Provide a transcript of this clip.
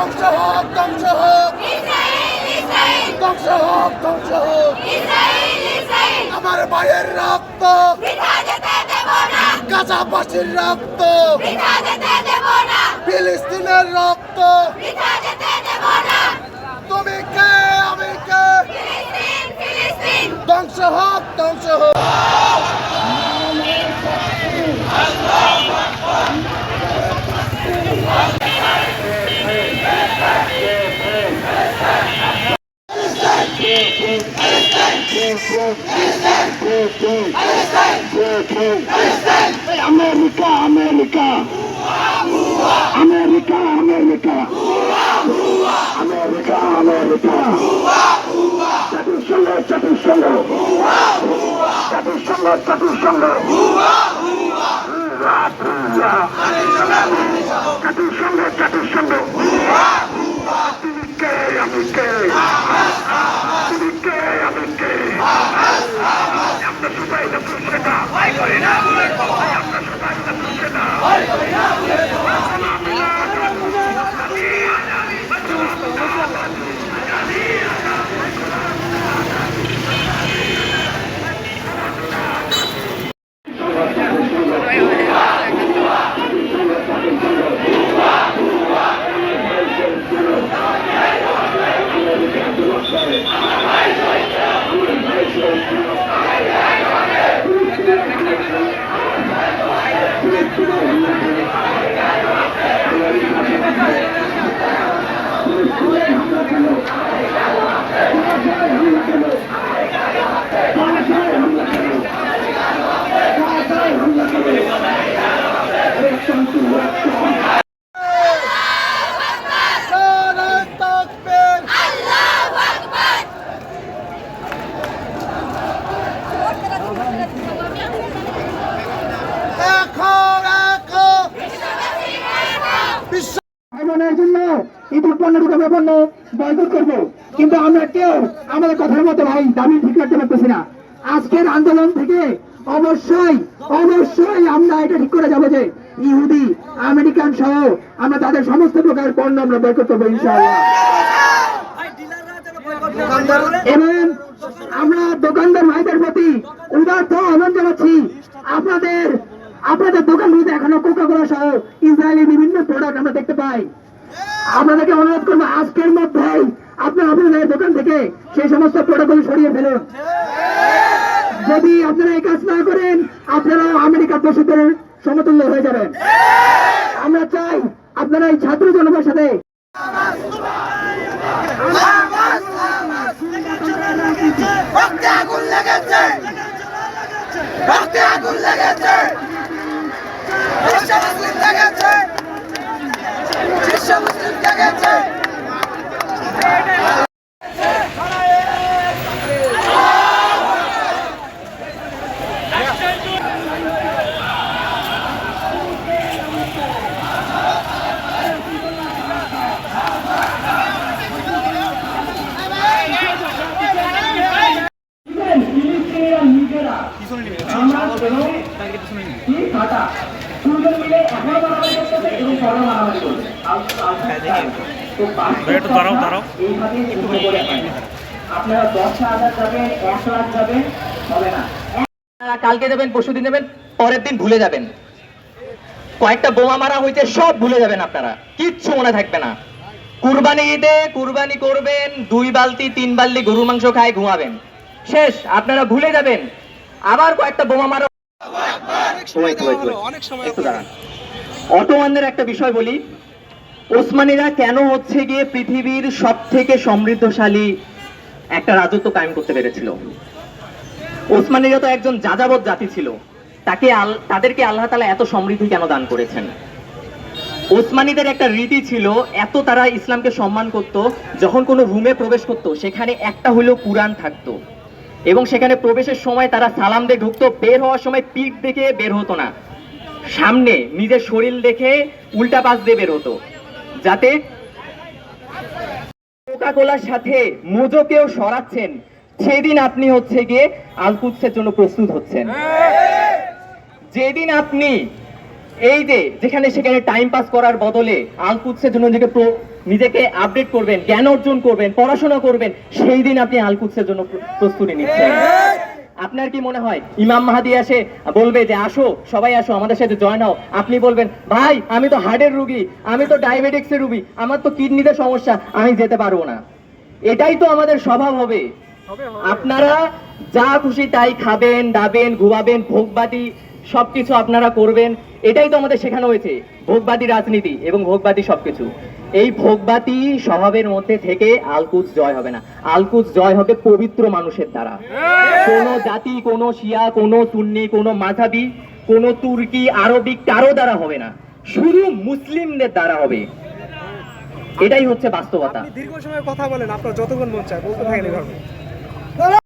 ধ্বংস হোক ধ্বংস হোক! ধ্বংস হোক ধ্বংস হোক! আমার মায়ের রক্ত। গাজাবাসীর রক্ত। ফিলিস্তিনের রক্ত। তুমি কে? আমি কে? ধ্বংস হোক ধ্বংস হোক। America America America America America America জাতিসংঘ জাতিসংঘ জাতিসংঘ জাতিসংঘ জাতিসংঘ জাতিসংঘ তুমি কে আমি কে তুমি কে আমি কে আমরা সবাই না সেটা আমরা সবাই না সেটা নারায় তাকবীর আল্লাহু আকবার দেখো দেখো বিশ্ব ভ্রমণের জন্য ইঁদুর পণ্য ঢুকাবে পণ্য বয়কট করব। কিন্তু আমরা কেউ আমাদের কথার মতো ভাই দাবি ঠিক রাখতে পারতেছি না। আজকের আন্দোলন থেকে অবশ্যই অবশ্যই আমরা এটা ঠিক করে যাব যে ইহুদি, আমেরিকান সহ আমরা তাদের সমস্ত প্রকার পণ্য আমরা বয়কট করব এবং আমরা দোকানদার ভাইদের প্রতি উদার্থ আহ্বান জানাচ্ছি, আপনাদের আপনাদের দোকানগুলিতে এখনও কোকা কোলা সহ ইসরায়েলি বিভিন্ন প্রোডাক্ট আমরা দেখতে পাই। আপনাদেরকে অনুরোধ করব, আজকের মধ্যেই আপনারা আপনাদের দোকান থেকে সেই সমস্ত প্রোডাক্টগুলো সরিয়ে ফেলুন। যদি আপনারা এই কাজ না করেন আপনারা আমেরিকার দোষীদের সমতুল্য হয়ে যাবেন। আমরা চাই আপনারা এই ছাত্র জনতার সাথে আগুন লেগেছে। রক্তে আগুন লেগেছে বিশ্ব মুসলিম লেগেছে বিশ্ব মুসলিম লেগেছে একটু দাঁড়াও দাঁড়াও। আপনারা দশ হাজার যাবেন এক লাখ যাবেন হবে না কালকে যাবেন পরশু দিন যাবেন পরের দিন ভুলে যাবেন। কয়েকটা বোমা মারা হয়েছে সব ভুলে যাবেন আপনারা। কিচ্ছু মনে থাকবে না। কুরবানি ঈদে কুরবানি করবেন দুই বালতি তিন বালতি গরু মাংস খায় ঘুমাবেন। শেষ আপনারা ভুলে যাবেন। আবার কয়েকটা বোমা মারা অটোমানদের একটা বিষয় বলি ওসমানীরা কেন হচ্ছে গিয়ে পৃথিবীর সব থেকে সমৃদ্ধশালী একটা রাজত্ব কায়েম করতে পেরেছিল? ওসমানীরা তো একজন যাযাবত জাতি ছিল। তাকে আল- তাদেরকে আল্লাহ তালা এত সমৃদ্ধি কেন দান করেছেন? ওসমানীদের একটা রীতি ছিল, এত তারা ইসলামকে সম্মান করত, যখন কোনো রুমে প্রবেশ করত, সেখানে একটা হলেও কুরআন থাকতো। এবং সেখানে প্রবেশের সময় তারা সালাম দিয়ে ঢুকতো, বের হওয়ার সময় পিঠ দেখে বের হতো না। সামনে নিজের শরীর দেখে উল্টা পাশ দিয়ে বের হতো। যাতে কোকা কোলার সাথে মোজোকেও সরাচ্ছেন, সেদিন আপনি হচ্ছে গিয়ে আলকুৎসের জন্য প্রস্তুত হচ্ছেন। যেদিন আপনি এই যে যেখানে সেখানে টাইম পাস করার বদলে আলকুৎসের জন্য নিজেকে নিজেকে আপডেট করবেন, জ্ঞান অর্জন করবেন, পড়াশোনা করবেন, সেই দিন আপনি আলকুৎসের জন্য প্রস্তুতি নিচ্ছেন। আপনার কি মনে হয়? ইমাম মাহাদি আসে বলবে যে আসো সবাই আসো আমাদের সাথে জয়েন হও। আপনি বলবেন ভাই আমি তো হার্টের রুগী আমি তো ডায়াবেটিক্সের রুগী আমার তো কিডনিতে সমস্যা আমি যেতে পারব না। এটাই তো আমাদের স্বভাব হবে। আপনারা যা খুশি তাই খাবেন দাবেন ঘুমাবেন ভোগবাদী সবকিছু আপনারা করবেন এটাই তো আমাদের শেখানো হয়েছে ভোগবাদী রাজনীতি এবং ভোগবাদী সবকিছু। এই ভোগবাদী স্বভাবের মধ্যে থেকে আলকুচ জয় হবে না। আলকুচ জয় হবে পবিত্র মানুষের দ্বারা। কোন জাতি কোন শিয়া কোন সুন্নি কোন মাঝাবি কোন তুর্কি আরবিক কারও দ্বারা হবে না। শুধু মুসলিমদের দ্বারা হবে। এটাই হচ্ছে বাস্তবতা। দীর্ঘ সময় কথা বলেন আপনার যতক্ষণ মন চায় বলতে থাকেন এভাবে।